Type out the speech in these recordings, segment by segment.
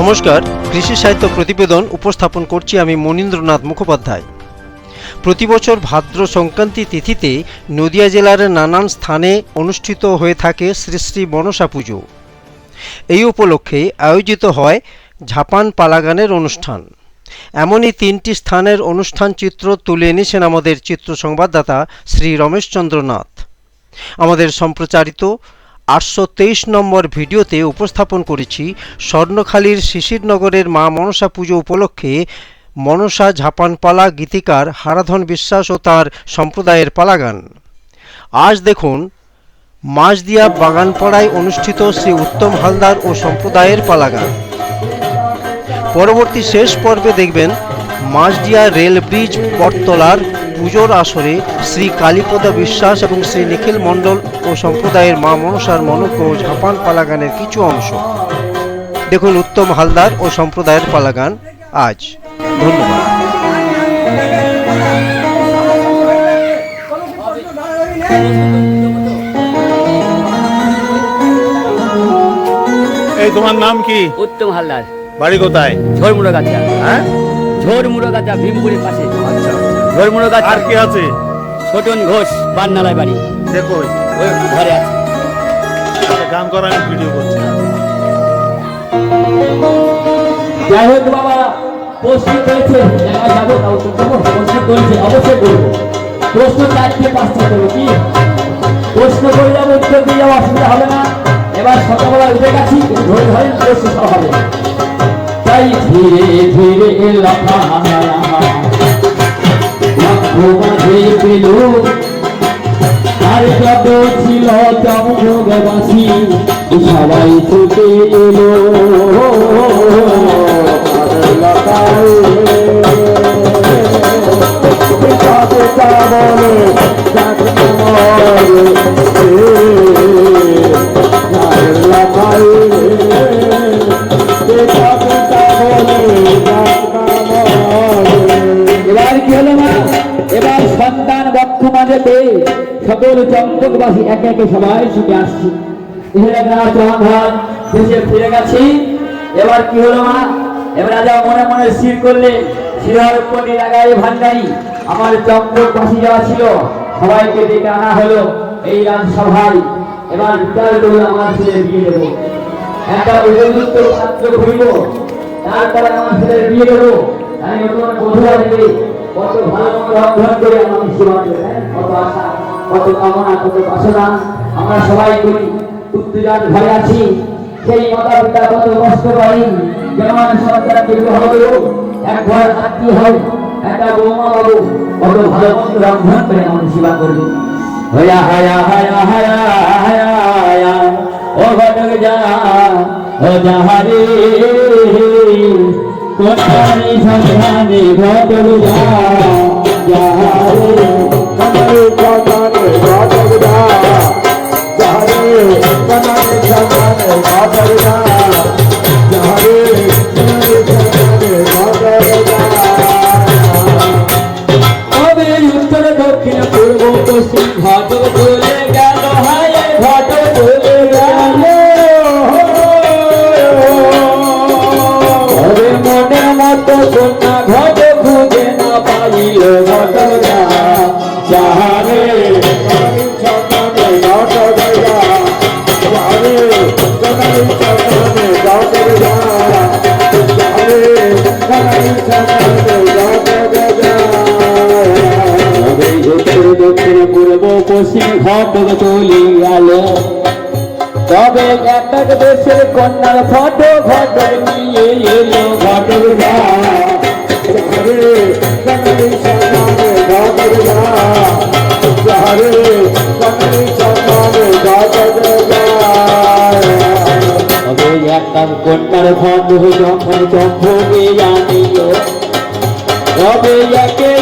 নমস্কার, কৃষি সাহিত্য প্রতিবেদন উপস্থাপন করছি আমি মনীন্দ্রনাথ মুখোপাধ্যায়। প্রতি বছর ভাদ্র সংক্রান্তি তিথিতে নদিয়া জেলার নানান স্থানে অনুষ্ঠিত হয়ে থাকে শ্রী শ্রী মনসা পুজো। এই উপলক্ষে আয়োজিত হয় ঝাপান পালাগানের অনুষ্ঠান। এমনই তিনটি স্থানের অনুষ্ঠান চিত্র তুলে এনেছেন আমাদের চিত্র সংবাদদাতা শ্রী রমেশচন্দ্র নাথ আমাদের সম্প্রচারিত আটশো তেইশ নম্বর ভিডিওতে উপস্থাপন করেছি স্বর্ণখালীর শিশিরনগরের মা মনসা পুজো উপলক্ষে মনসা ঝাপানপালা গীতিকার হারাধন বিশ্বাস ও তার সম্প্রদায়ের পালাগান। আজ দেখুন, মাঝদিয়া বাগানপাড়ায় অনুষ্ঠিত শ্রী উত্তম হালদার ও সম্প্রদায়ের পালাগান। পরবর্তী শেষ পর্বে দেখবেন মাঝদিয়া রেল ব্রিজ বটতলার পুজোর আসরে শ্রী কালীপদা বিশ্বাস এবং শ্রী নিখিল মণ্ডল ও সম্প্রদায়ের মা মনসার মনজ্ঞ ও ঝাপান পালাগানের কিছু অংশ। দেখুন উত্তম হালদার ও সম্প্রদায়ের পালাগান আজ। ধন্যবাদ। এই তোমার নাম কি? উত্তম হালদার। বাড়ি কোথায়? ঝোরমুড়ো গাছা হ্যাঁ? ঝোরমুড়ো গাছা ভীমপুরের পাশে। ঝোরমুড়ো গাছা আর কি আছে? ছোটন ঘোষ বান্নালায় বাড়ি। দেখো ওই ঘরে আছে। গান করা আমি ভিডিও করছি। যাই হোক বাবা প্রস্তুত হয়েছে যাব তাও অবশ্যই করব। প্রশ্ন চারটে পাঁচটা করব কি? প্রশ্ন করে যাব উত্তর দিয়ে যাব অসুবিধা হবে না। এবার সকালবেলা উঠে গেছি ধরে ধরে প্রশ্ন সব হবে। তাই ধীরে ধীরে লফা মাঝে পেল আর যত ছিল চমকবাসী সবাই ছুটে এলো। এবার সন্তান বর্তমানে পেয়ে সকল চম্পকবাসী একে একে সবাই ছুটে আসছে। দেশে ফিরে গেছি। এবার কি হলো মা? এবার রাজা মনে মনে স্থির করলে শিরোর আগাই ভান্ডারি আমার চম্পকবাসী যাওয়া ছিল, সবাইকে ডেকে আনা হলো এই রাজসভায়। এবার বিচার করল আমার ছেলে বিয়ে দেবো। একটা উপযুক্ত পাত্র তারপরে আমার ছেলের বিয়ে আমি নতুন কত ভালো করে? কত বাসনা আমরা সবাই করি। আছি। সেই মাতা পিতা কত কষ্ট পাই। যেমন সন্তানকে বিবাহ দেবো এক ঘর হয় একটা বৌমা বাবু, কত ভালো মন্দ অধ্যয়ন করে আমার সেবা করবে। হয়া হয়া হয়া হয়া হয়া। ও ঘটক যা, ও যাহারে। কোথায় সন্ধানে ঘটক ঘটক চলে গেল তবে এক দেশের কন্যার ফটো ঘটক নিয়ে এলো ঘটক কন্যার ফটো যখন চম্পকে আনিল, তবে একে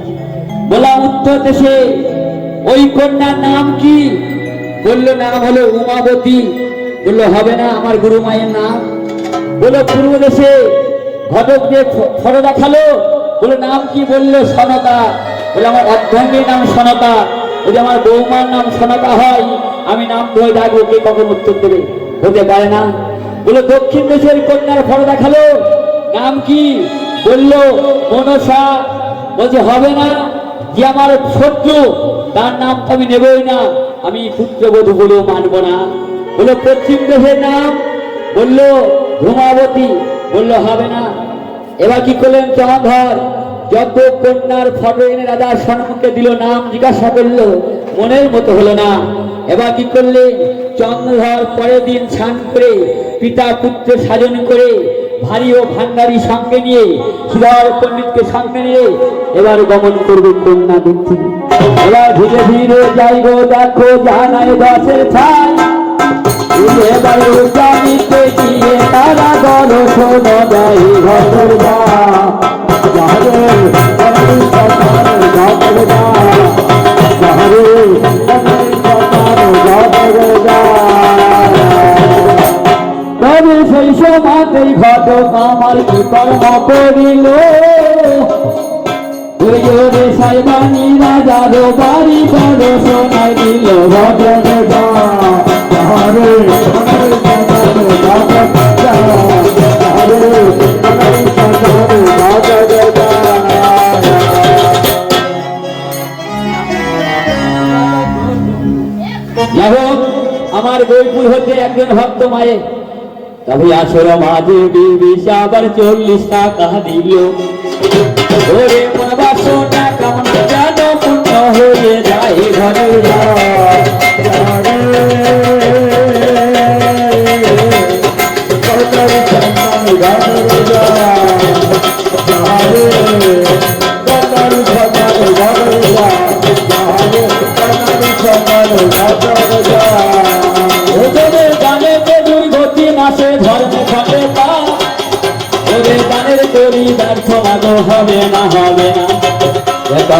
বললাম উত্তর দেশে ওই কন্যার নাম কি? বলল, নাম হলো উমাবতী। বলল, হবে না, আমার গুরু মায়ের নাম। বলল পূর্ব দেশে ঘটক যে ফ- ফটো দেখাল। বলে নাম কি? বলল সনতা বলে আমার অর্ধাঙ্গীর নাম সনতা যদি আমার বৌমার নাম সনতা হয়। আমি নাম ধরে ডাকবো কে কখন উত্তর দেবে? হতে পারে না। বলে দক্ষিণ দেশের কন্যার ফটো দেখাল। নাম কি? বলল, মনসা। বলছে, হবে না। যে আমার শত্রু, তার নাম তো আমি নেবই না, আমি পুত্রবধূ বলেও মানবো না। বলে পশ্চিম দেশের নাম? বলল ধূমাবতী বলল, হবে না। এবার কি করলেন চন্দ্রধর যত কন্যার ফটো এনে রাজার সম্মুখে দিল, নাম জিজ্ঞাসা করল, মনের মতো হলো না। এবার কি করলেন? চন্দ্রধর পরের দিন স্নান করে পিতা পুত্র সাজন করে ভারী ও ভান্ডারি সঙ্গে নিয়ে সুধার পণ্ডিতকে সঙ্গে নিয়ে এবার গমন করবে কন্যা দেখছি এবার ধীরে ধীরে যাই গো দেখো জানায় দশের ছাই। ঘটক আমার কি কর্ম করিল ওই সাইবানি রাজার বাড়ি বড় সোনাই দিল ভজন আমার বইপুর হতে একজন ভক্ত মায়ে তবে আসর মাঝে বিবিসা আবার চল্লিশ টাকা দিল ওরে মন বাসনা কামনা যেন পূর্ণ হয়ে যায় ঘরে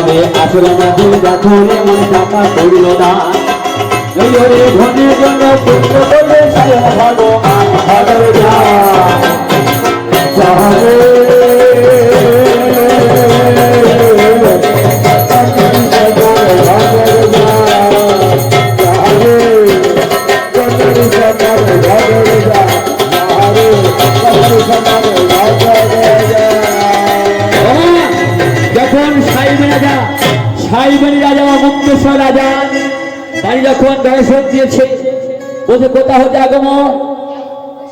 তবে আসলে দিন দেখো রে মনে টাকা করিল না। ওই ওরে ধনের ভগর যা রাজা বা মুক্তেশ্বর রাজা যখন দর্শন দিয়েছে, বলছে, কোথা হতে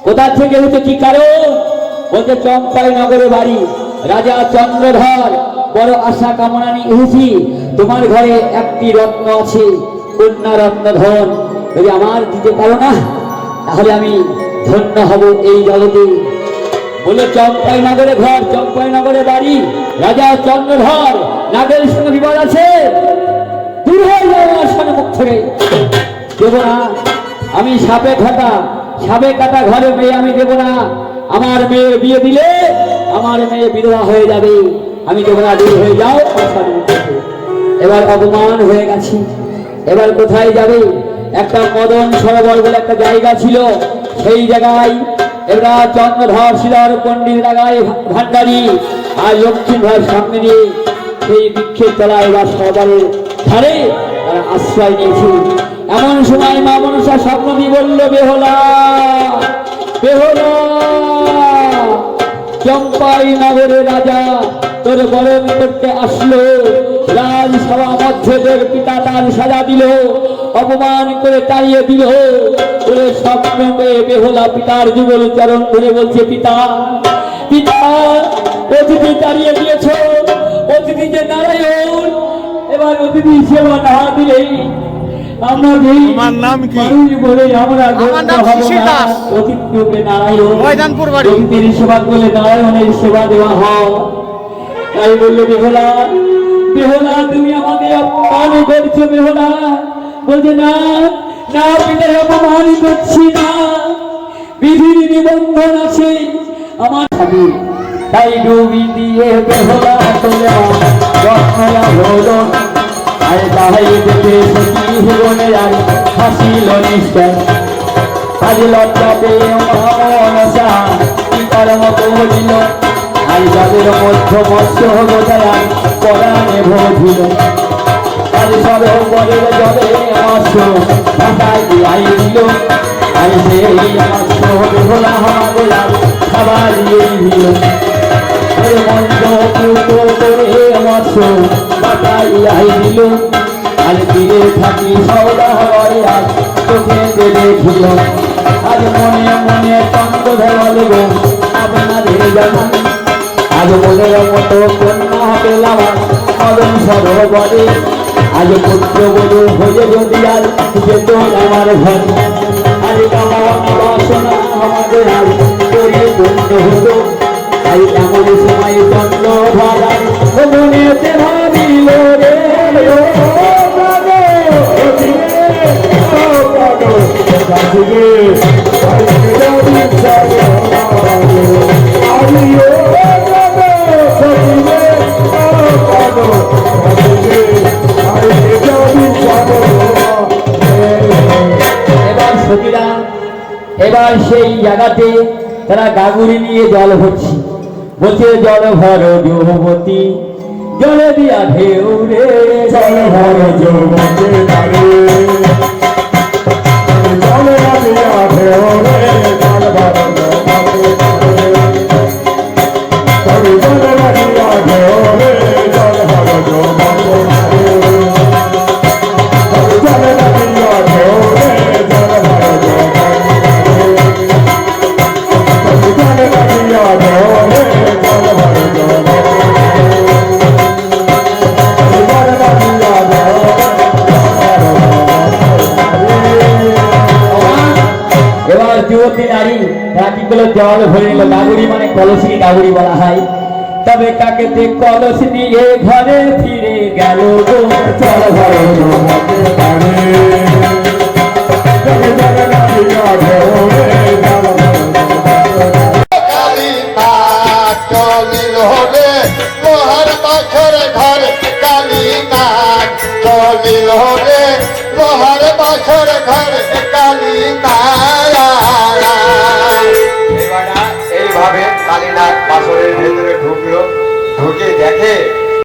কোথা থেকে হতে কি কারণ? বলছে চম্পাই নগরে বাড়ি। রাজা চন্দ্রধর, বড় আশা কামনা নিয়ে এসেছি, তোমার ঘরে একটি রত্ন আছে, কন্যা রত্ন ধন যদি আমার দিতে পারো না? তাহলে আমি ধন্য হব এই জগতে। বলে চম্পাই নগরে ঘর চম্পাই নগরে বাড়ি। রাজা চন্দ্রধর নাগের সঙ্গে বিবাদ আছে, দূর হয়ে যাও আমার সম্মুখ থেকে। দেব না, আমি সাপে খাটা, সাপে কাটা ঘরে মেয়ে আমি দেব না। আমার মেয়ে বিয়ে দিলে আমার মেয়ে বিধবা হয়ে যাবে। আমি দেব না, দূর হয়ে যাও। এবার অপমান হয়ে গেছি। এবার কোথায় যাবে? একটা মদন সরোবর বলে একটা জায়গা ছিল। সেই জায়গায় এবার চন্দ্রধর শিলার পণ্ডিত জায়গায় ভান্ডারি আর লক্ষ্মীর ভাইয়ের সামনে নিয়ে সেই বৃক্ষের তলায় বা সরোবরের ধারে তারা আশ্রয় নিয়েছে। এমন সময় মা মনসা স্বপ্ন দিয়ে বলল, বেহলা চম্পাই নগরের রাজা, তোর বরণ করতে আসলো। রাজসভা মধ্যে তোর পিতা তার সাজা দিল, অপমান করে তাড়িয়ে দিল। তোর স্বপ্ন পেয়ে বেহলা পিতার যুগল চরণ ধরে বলছে, পিতা পিতা অতিথি তাড়িয়ে দিয়েছ যে নারায়ণ এবার অতিথি সেবা না দিলে আমরা যেই তোমার নাম কি? মানুষ বলে আমরা আমার নাম শিশির না। দাস। অতিথিকে নারায়ণ ময়দানপুর বাড়ি। অতিথির সেবা করলে নারায়ণের সেবা দেওয়া হয় তাই বলল বেহলা বেহলা তুমি আমাকে অপমান করছ বেহলা বলছে না না পিতার অপমান করছি না বিধির নিবন্ধন আছে আমার তাই ডুবি দিয়ে বেহলা তোলে রত্নলা হলো আর তাহাই দেখে সখী ভুবনে আর হাসিল নিশ্চয়। আজ লজ্জা পেয়ে মনসা কি কর্ম করিল? আজ যাদের মধ্য মৎস্য হলো দয়াল পরাণে বাতাইয়াই দিল আজ তীরে থাকি সৌদা হওয়ারে আজ চোখে দেখিল আজ মনে মনে চন্দ্র ধরল গো, আপনাদের জানান আজ মনের মতো কন্যা পেলাম মদন সরোবরে। আজ পুত্র বধূ হয়ে যদি আর যেত আমার ঘর। বাসনা আমাদের আজ করে হতো তাই এমন সময় চন্দ্র ভাড়ার মনেতে ভাবিল এবার সেই জায়গাতে তারা গাগুরি নিয়ে জল ভরছি। বলছে জল ভর যৌবতী জলে দিয়া ঢেউ রে জল ভর যৌবতী জল ভরে নিল মানে কলসি গাগুড়ি বলা হয়। তবে কাকে তে কলস নিয়ে ঘরে ফিরে গেল জল ভরে